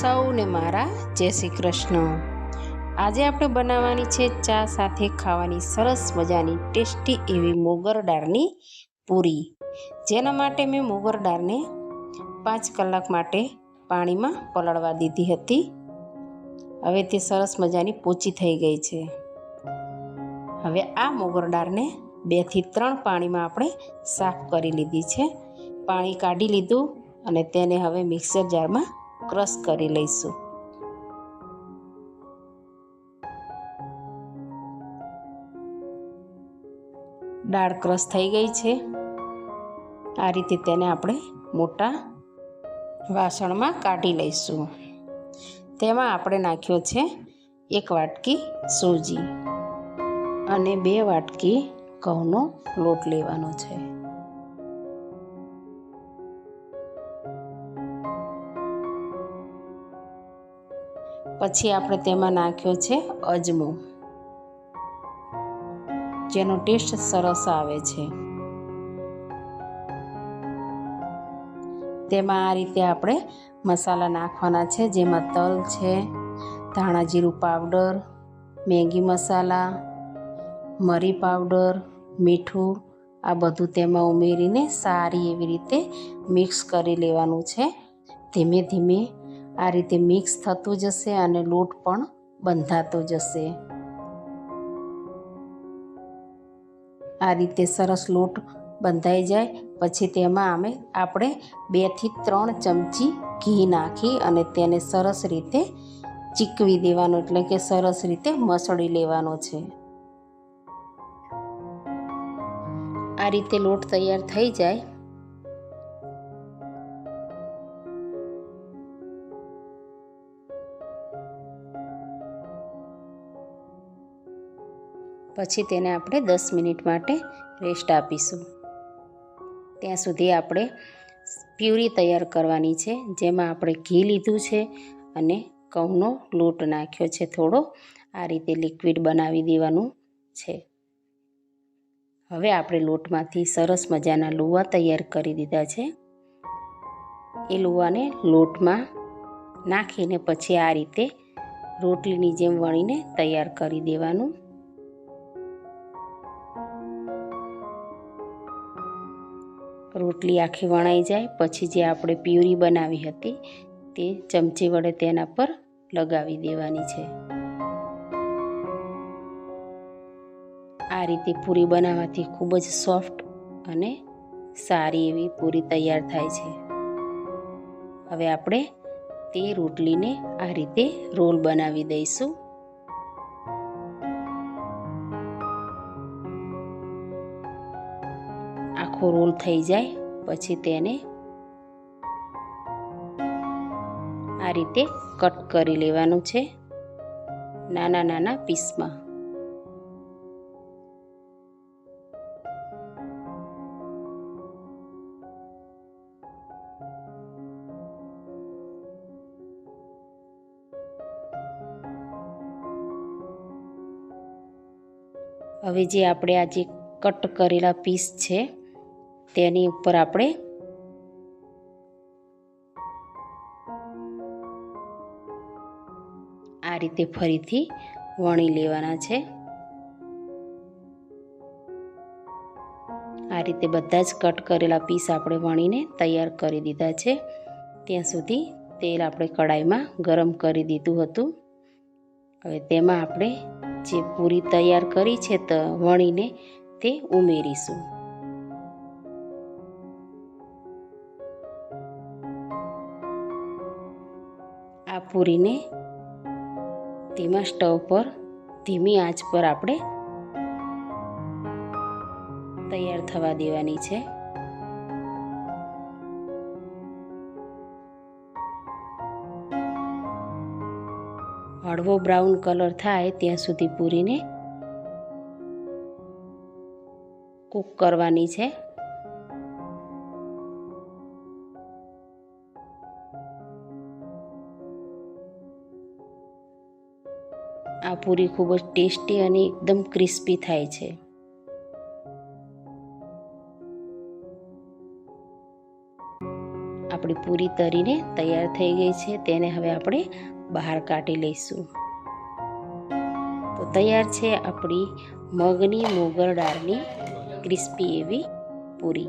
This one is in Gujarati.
સૌને મારા જય શ્રી કૃષ્ણ. આજે આપણે બનાવવાની છે ચા સાથે ખાવાની સરસ મજાની ટેસ્ટી એવી મોગર પૂરી. જેના માટે મેં મોગર પાંચ કલાક માટે પાણીમાં પલળવા દીધી હતી. હવે તે સરસ મજાની પોચી થઈ ગઈ છે. હવે આ મોગર બેથી ત્રણ પાણીમાં આપણે સાફ કરી લીધી છે. પાણી કાઢી લીધું અને તેને હવે મિક્સર જારમાં ક્રશ કરી લઈશું. દાળ ક્રશ થઈ ગઈ છે. આ રીતે તેને આપણે મોટા વાસણમાં કાઢી લઈશું. તેમાં આપણે નાખ્યો છે એક વાટકી સૂજી અને બે વાટકી ઘઉંનો લોટ લેવાનો છે. પછી આપણે તેમાં નાખ્યો છે અજમો, જેનો ટેસ્ટ સરસ આવે છે. તેમાં આ રીતે આપણે મસાલા નાખવાના છે, જેમાં તલ છે, ધાણા જીરું પાવડર, મેગી મસાલા, મરી પાવડર, મીઠું, આ બધું તેમાં ઉમેરીને સારી એવી રીતે મિક્સ કરી લેવાનું છે. ધીમે ધીમે આ રીતે મિક્સ થતું જશે અને લોટ પણ બંધાતો જશે. આ રીતે સરસ લોટ બંધાઈ જાય. પછી તેમાં અમે આપણે બેથી ત્રણ ચમચી ઘી નાખી અને તેને સરસ રીતે ચીકવી દેવાનો, એટલે કે સરસ રીતે મસળી લેવાનો છે. આ રીતે લોટ તૈયાર થઈ જાય. પછી તેને આપણે દસ મિનિટ માટે રેસ્ટ આપીશું. ત્યાં સુધી આપણે પ્યુરી તૈયાર કરવાની છે, જેમાં આપણે ઘી લીધું છે અને ઘઉંનો લોટ નાખ્યો છે થોડો. આ રીતે લિક્વિડ બનાવી દેવાનું છે. હવે આપણે લોટમાંથી સરસ મજાના લુવા તૈયાર કરી દીધા છે. એ લુવાને લોટમાં નાખીને પછી આ રીતે રોટલીની જેમ વણીને તૈયાર કરી દેવાનું. રોટલી આખી વણાઈ જાય. પછી જે આપણે પ્યુરી બનાવી હતી તે ચમચી વડે તેના પર લગાવી દેવાની છે. આ રીતે પૂરી બનાવવાથી ખૂબ જ સોફ્ટ અને સારી એવી પૂરી તૈયાર થાય છે. હવે આપણે તે રોટલીને આ રીતે રોલ બનાવી દઈશું. આખો રોલ થઈ જાય, પછી તેને આ રીતે કટ કરી લેવાનું છે નાના નાના પીસમાં. હવે જે આપણે આજે કટ કરેલા પીસ છે તેની ઉપર આપણે આ રીતે ફરીથી વણી લેવાના છે. આ રીતે બધા જ કટ કરેલા પીસ આપણે વણીને તૈયાર કરી દીધા છે. ત્યાં સુધી તેલ આપણે કડાઈમાં ગરમ કરી દીધું હતું. હવે તેમાં આપણે જે પૂરી તૈયાર કરી છે તો, વણીને તે ઉમેરીશું. પૂરીને તેમાં સ્ટવ પર ધીમી આંચ પર આપણે તૈયાર થવા દેવાની છે. હળવો બ્રાઉન કલર થાય ત્યાં સુધી પૂરીને કૂક કરવાની છે. આ પૂરી ખૂબ જ ટેસ્ટી અને એકદમ ક્રિસ્પી થાય છે. આપણી પૂરી તરીને તૈયાર થઈ ગઈ છે, તેને હવે આપણે બહાર કાઢી લઈશું. તો તૈયાર છે આપણી મગની મોગર દાળની ક્રિસ્પી એવી પૂરી.